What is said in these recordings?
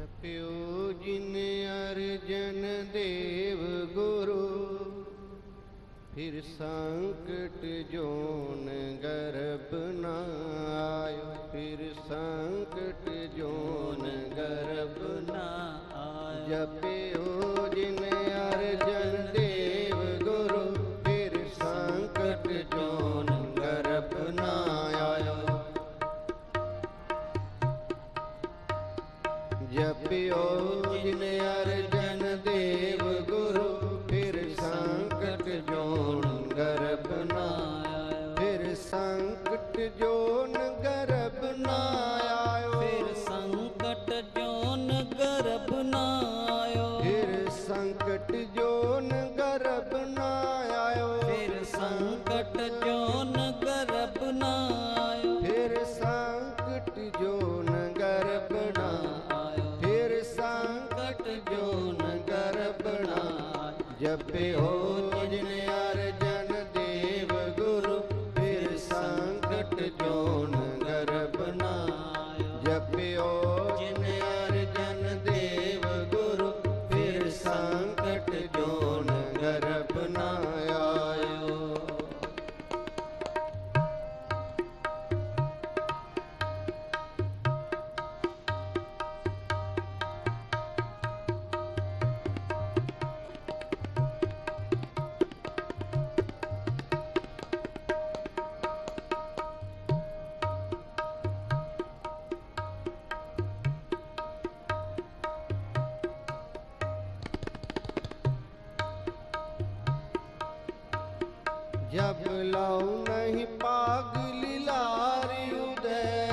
ਜਪਿਓ ਜਿਨ ਅਰਜਨ ਦੇਵ ਗੁਰੂ, ਫਿਰ ਸੰਕਟ ਜੋਨ ਗਰਭ ਨਾ ਆਇਓ, ਫਿਰ ਸੰਕਟ ਜੋਨ ਗਰਭ ਨਾ ਆਇ ਜਪਿਓ ਸੰਕਟ ਜੋਨ ਗਰਭ ਨਾ ਆਇਓ। ਫਿਰ ਸੰਕਟ ਜੋਨ ਗਰਭ ਨਾ ਆਇਓ। ਫਿਰ ਸੰਕਟ ਜੋਨ ਗਰਭ ਨਾ ਆਇਓ। ਫਿਰ ਸੰਕਟ ਜੋਨ ਗਰਭ ਨਾ ਆਇਓ। ਫਿਰ ਸੰਕਟ ਜੋਨ ਗਰਭ ਨਾ ਆਇਓ। ਫਿਰ ਸੰਕਟ ਜੋਨ ਗਰਭ ਨਾ ਜਪਿਓ ਜਿਨ ਸੰਕਟ ਜੋਨ ਜਬ ਲਾਉ ਨਹੀਂ ਪਾਗ ਲਿਲਾਰੀ ਉਦੈ।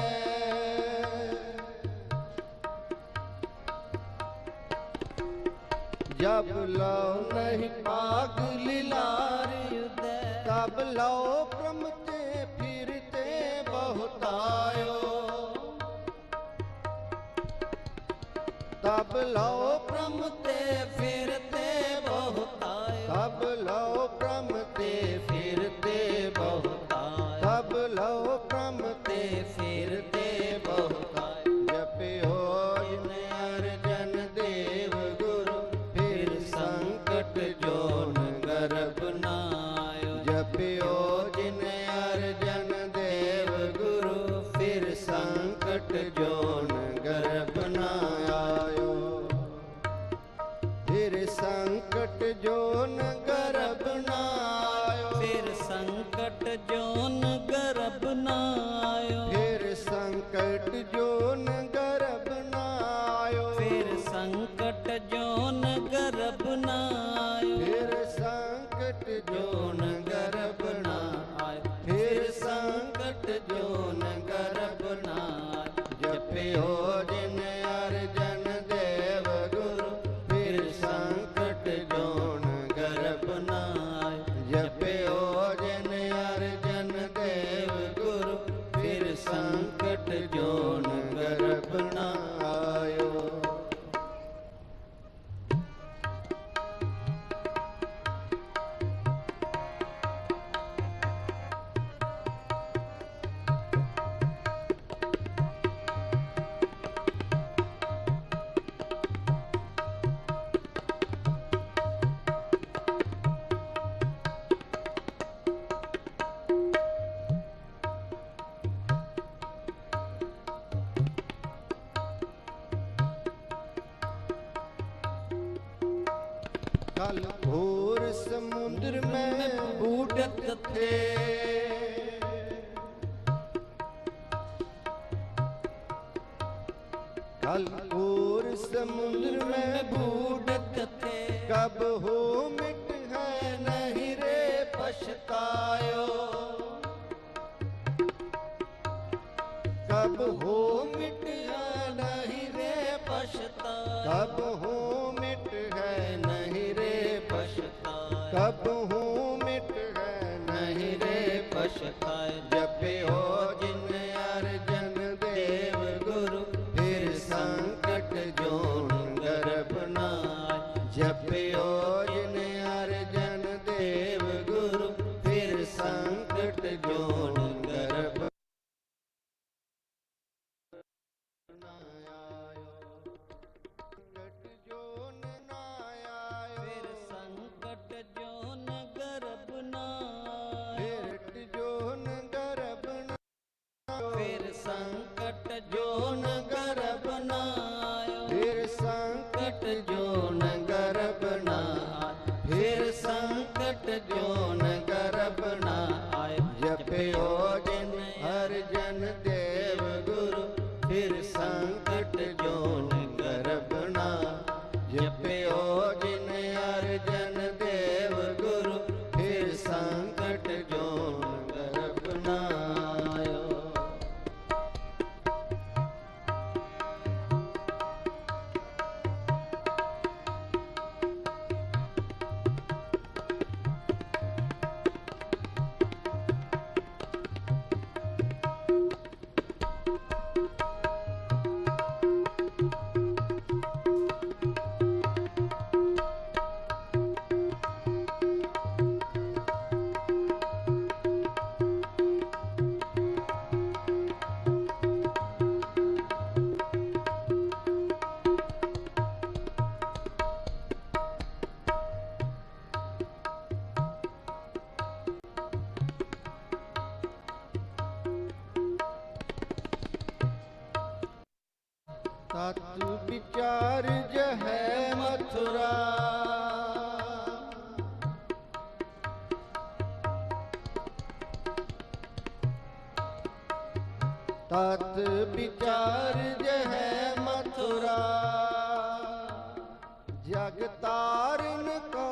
ਜਬ ਲਾਉ ਨਹੀਂ ਪਾਗ ਲਿਲਾਰੀ ਉਦੈ। ਤਬ ਲਾਉ ਪ੍ਰਮ ਤੇ ਫਿਰ ਤੇ ਬਹੁਤਾਇਓ। ਤਬ ਲਾਉ ਪ੍ਰਮ ਜਪਿਓ ਜਿਨ ਅਰਜਨ ਦੇਵ ਗੁਰੂ ਫਿਰ ਸੰਕਟ ਜੋਨ ਗਰਭ ਨਾ ਆਇਓ ਫਿਰ ਸੰਕਟ ਜੋਨ ਗਰਭ ਨਾ ਆਇਓ ਫਿਰ ਸੰਕਟ ਜੋਨ ਗਰਭ ਨਾ ਆਇਓ ਫਿਰ ਸੰਕਟ ਜੋਨ कल घोर समुद्र में बूढ़त थे कल घोर समुद्र में बूढ़त थे कब हो ਨਿਤ ਹੈ ਨਹੀਂ ਰੇ ਪਛਤਾਏ ਜਪਿਓ ਸੰਕਟ ਜੋ ਨ ਸਤ ਵਿਚਾਰ ਜਹੈ ਮਥੁਰਾ। ਤਤ ਵਿਚਾਰ ਜਹੈ ਮਥੁਰਾ। ਜਗਤਾਰਨ ਕੋ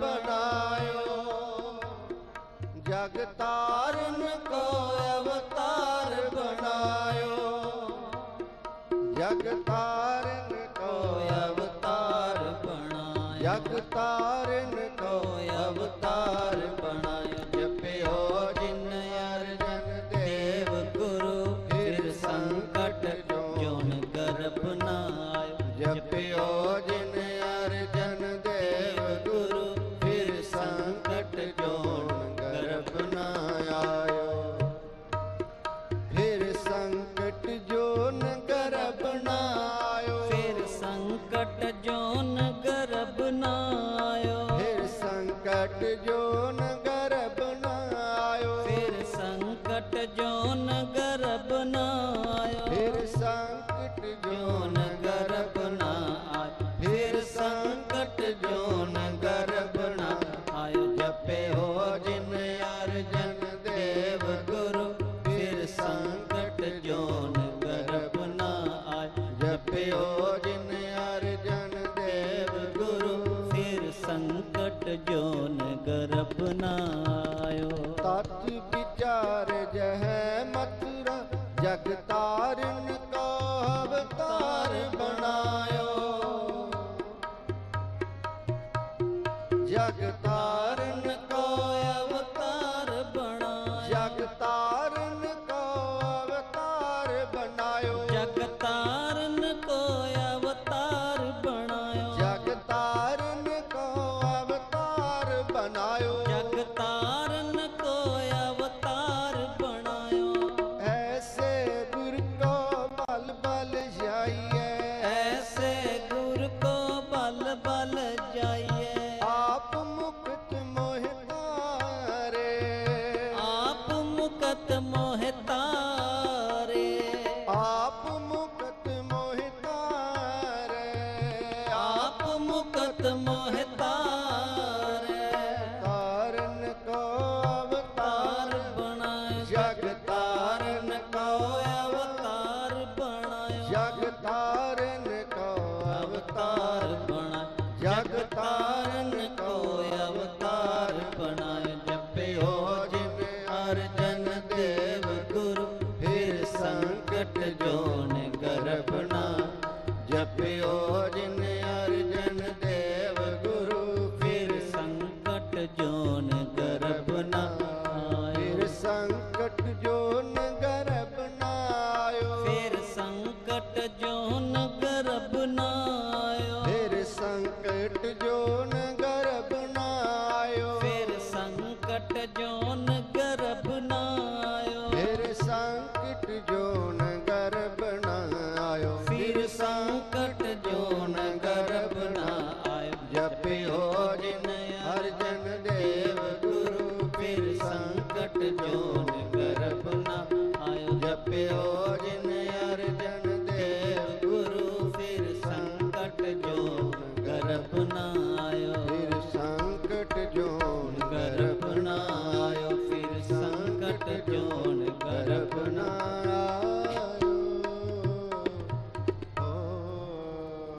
ਬਣਾਇਓ। ਜਗਤਾਰਨ ਕੋ ਅਵਤਾਰ ਬਣਾਇਓ। जगता ਅਪਨਾਇਓ ਫਿਰ ਸੰਕਟ ਜੋਨ ਗਰਬ ਨਾ ਆਇਓ ਫਿਰ ਸੰਕਟ ਜੋਨ ਗਰਬ ਨਾ ਆਇਓ ਫਿਰ ਸੰਕਟ ਜੋਨ ਗਰਬ ਨਾ ਆਇਓ ਫਿਰ ਸੰਕਟ ਜੋਨ ਗਰਬ ਨਾ ਆਇਓ ਜਪੇ ਹੋ ਜਿਨ ਅਰਜਨ ਆਪਣਾ ਜੋ ਜੋਨ ਨਾ ਆਇਓ ਫਿਰ ਸੰਕਟ ਜੋਨ ਗਰਭ ਨਾ ਆਇਓ ਫਿਰ ਸੰਕਟ ਜੋਨ ਗਰਭ ਨਾ ਆਇਓ ਜਪਿਓ ਜਿਨ ਹਰ ਦੇਵ ਗੁਰੂ। ਫਿਰ ਸੰਕਟ ਜੋਨ ਗਰਭ ਨਾ ਆਇਓ ਜਪਿਓ